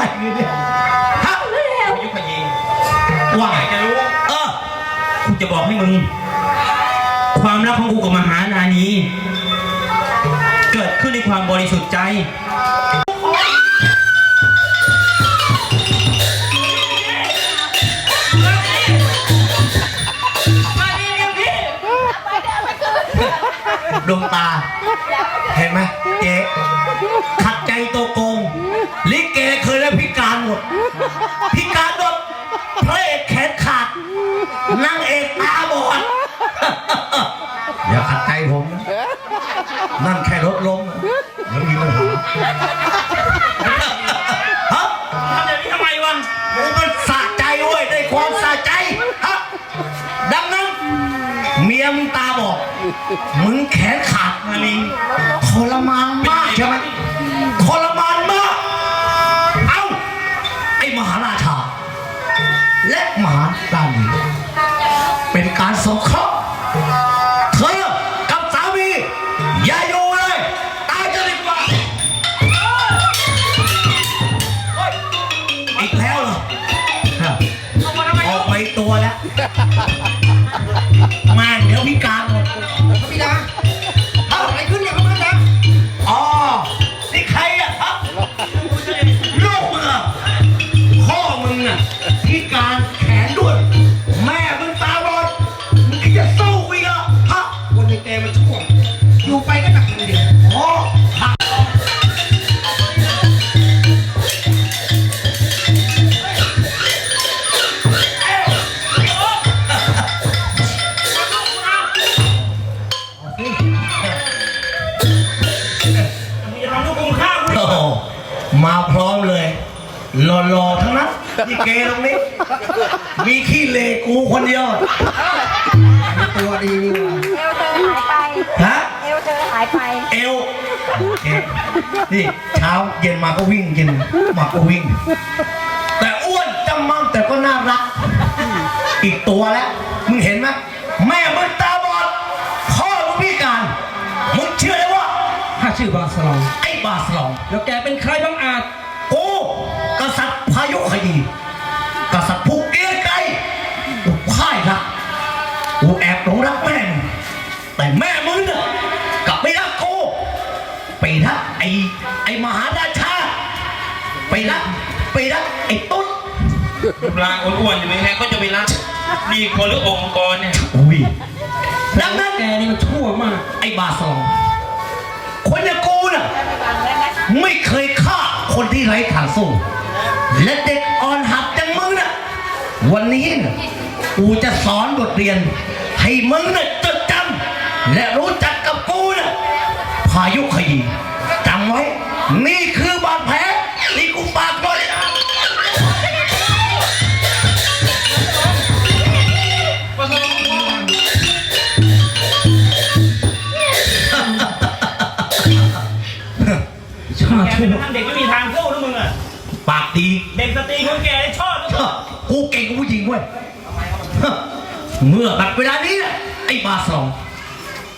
ได้ยังไงเนี่ยฮะยุคยีว่าอยากจะรู้ เออกูจะบอกให้มึง ความรักของกูกับมหานานีเกิดขึ้นในความบริสุทธิ์ใจดวงตา เห็นไหมเจ๊ขัดใจตัวโกงลิเก เมียมึงตาบอก มึงแขนขาดมาลิงทรมานมากใช่ไหมทรมานมาก เอ้า ไอ้มหาราชา และมหาราณีเป็นการสงเคราะห์ หล่อๆทั้งนั้นที่เกตรงนี้ มีขี้เลกูคนเดียว ตัวดีนี่หว่าเอวเธอหายไป ฮะ เอวเธอหายไป เอวโอเคนี่เช้าเย็นมาก็วิ่งเย็นมาก็วิ่ง แต่อ้วนจำมั่งแต่ก็น่ารัก อีกตัวแล้ว มึงเห็นไหมแม่มึงตาบอดพ่อมึงพิการมึงเชื่อเลยว่าข้าชื่อบาสลอง ไอ้บาสลอง แล้วแกเป็นใครบ้างอาจ กู กษัตริย์พายุคดีกษัตริย์ผู้เกรียงไกรกูพ่ายรักกูแอบหลงรักแม่มึงแต่แม่มึงน่ะกลับไม่รักกูไปรักไอ้ไอ้มหาราชาไปรักไปรักไอ้ตุ๊ดรูปร่างอ้วนๆอย่างนี้ไงก็จะไปรักดีคนหรือองค์กรเนี่ยอุ้ยดังนั้นแกนี่มันชั่วมาก ไอ้บาสองคนอย่างกูน่ะไม่เคยฆ่าคนที่ไร้ทางสู้ และเด็กอ่อนหัดอย่างมึงน่ะ วันนี้น่ะกูจะสอนบทเรียน ให้มึงน่ะจดจำและรู้จักกับกูน่ะพายุขยีจำไว้นี่ เก่งกว่าผู้หญิงเว้ยเมื่อบัดเวลานี้นะไอ้บาสอง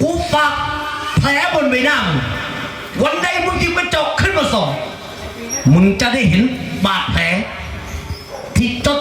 กูฝากแผลบนใบหน้ามึงวันใดมึงหยิบกระจกขึ้นมาส่องมึงจะได้เห็นบาดแผลที่จด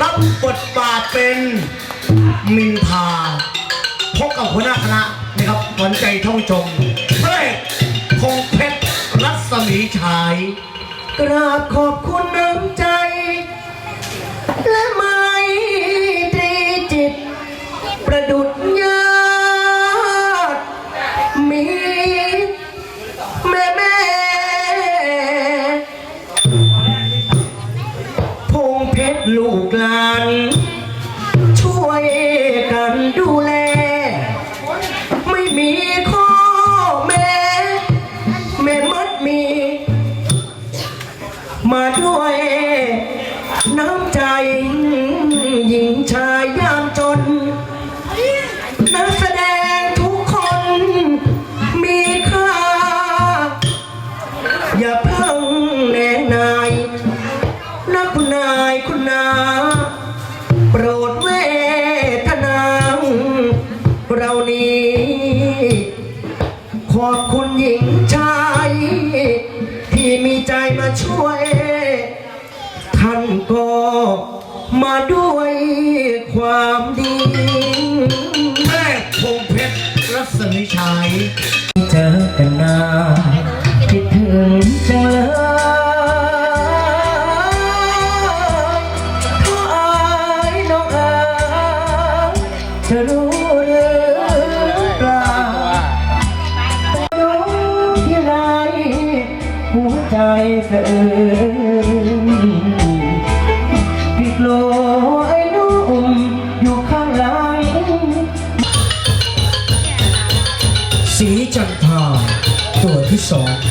รับบทบาทเป็นมินทาพบกับหัวหน้าคณะนะครับขวัญใจท่องชมพระเอกคงเพชรรัศมีชาย กราบขอบคุณน้ำใจ และมา ชายยามจน นักแสดงทุกคนมีค่า อย่าเพิ่งแน่นายนักคุณนายคุณนา โปรดเวทนาเรานี้ ขอบคุณหญิงชาย ที่มีใจมาช่วย ท่านก็ มาด้วยความดีแม่คงเพชรรัศมีชัยเจอกันนานคิดถึงจังเลยขออายน้องอเธอรู้หรือเปล่ารู้ที่ไรหัวใจเธอ そ。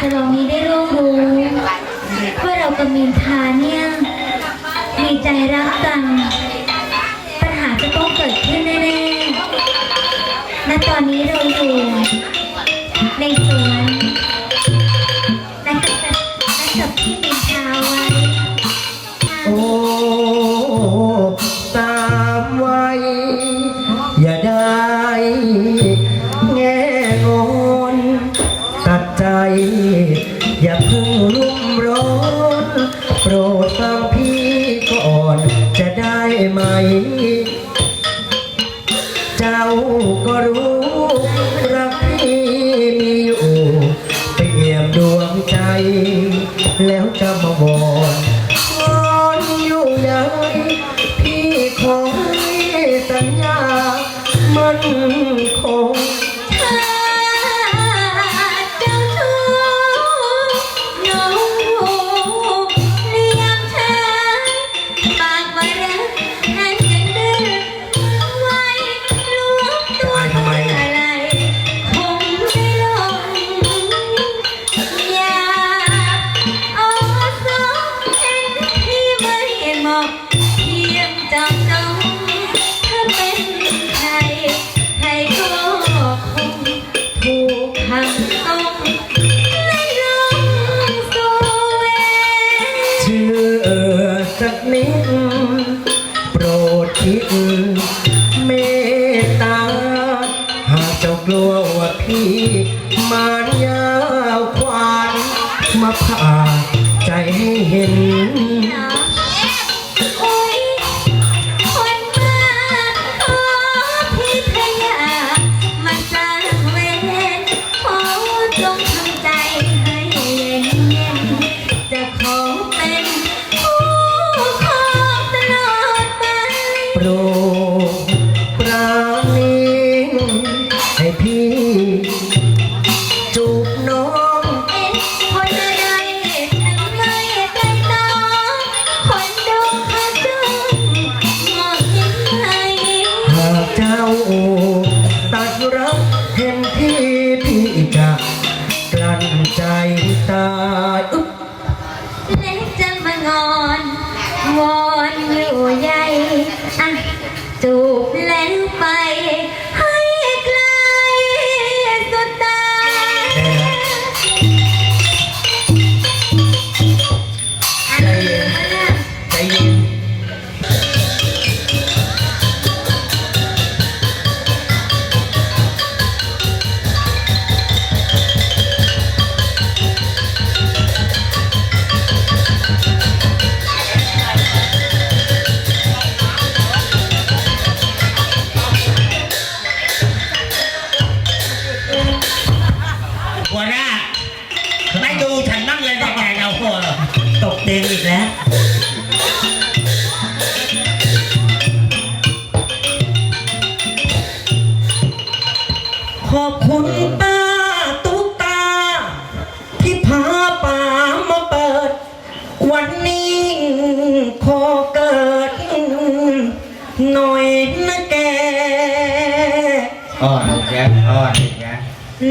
เราองนี้ได้ร่วมรู้ว่าเรากัมินทาเนี่ยมีใจรักกัน ปัญหาจะต้องเกิดขึ้นแน่ๆะตอนนี้เราอยู่ในสวนและกับและกับที่มินทาไว้โอ้ตามไว้ อย่าได้ แล้วจะมาบอกวอนอยู่ไหนพี่ขอให้สัญญามันคง กนิด โปรดคิดเมตตา หากเจ้ากลัวว่าพี่ มารยาวควานมาผ่าใจให้เห็น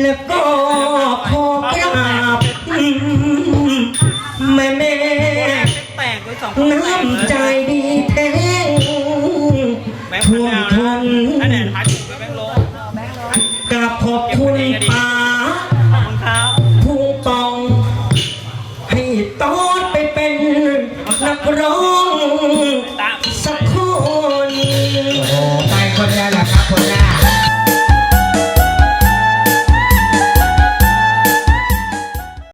แล้วก็ขอกราบแม่แม่น้ำใจดีแท้ทุ่มท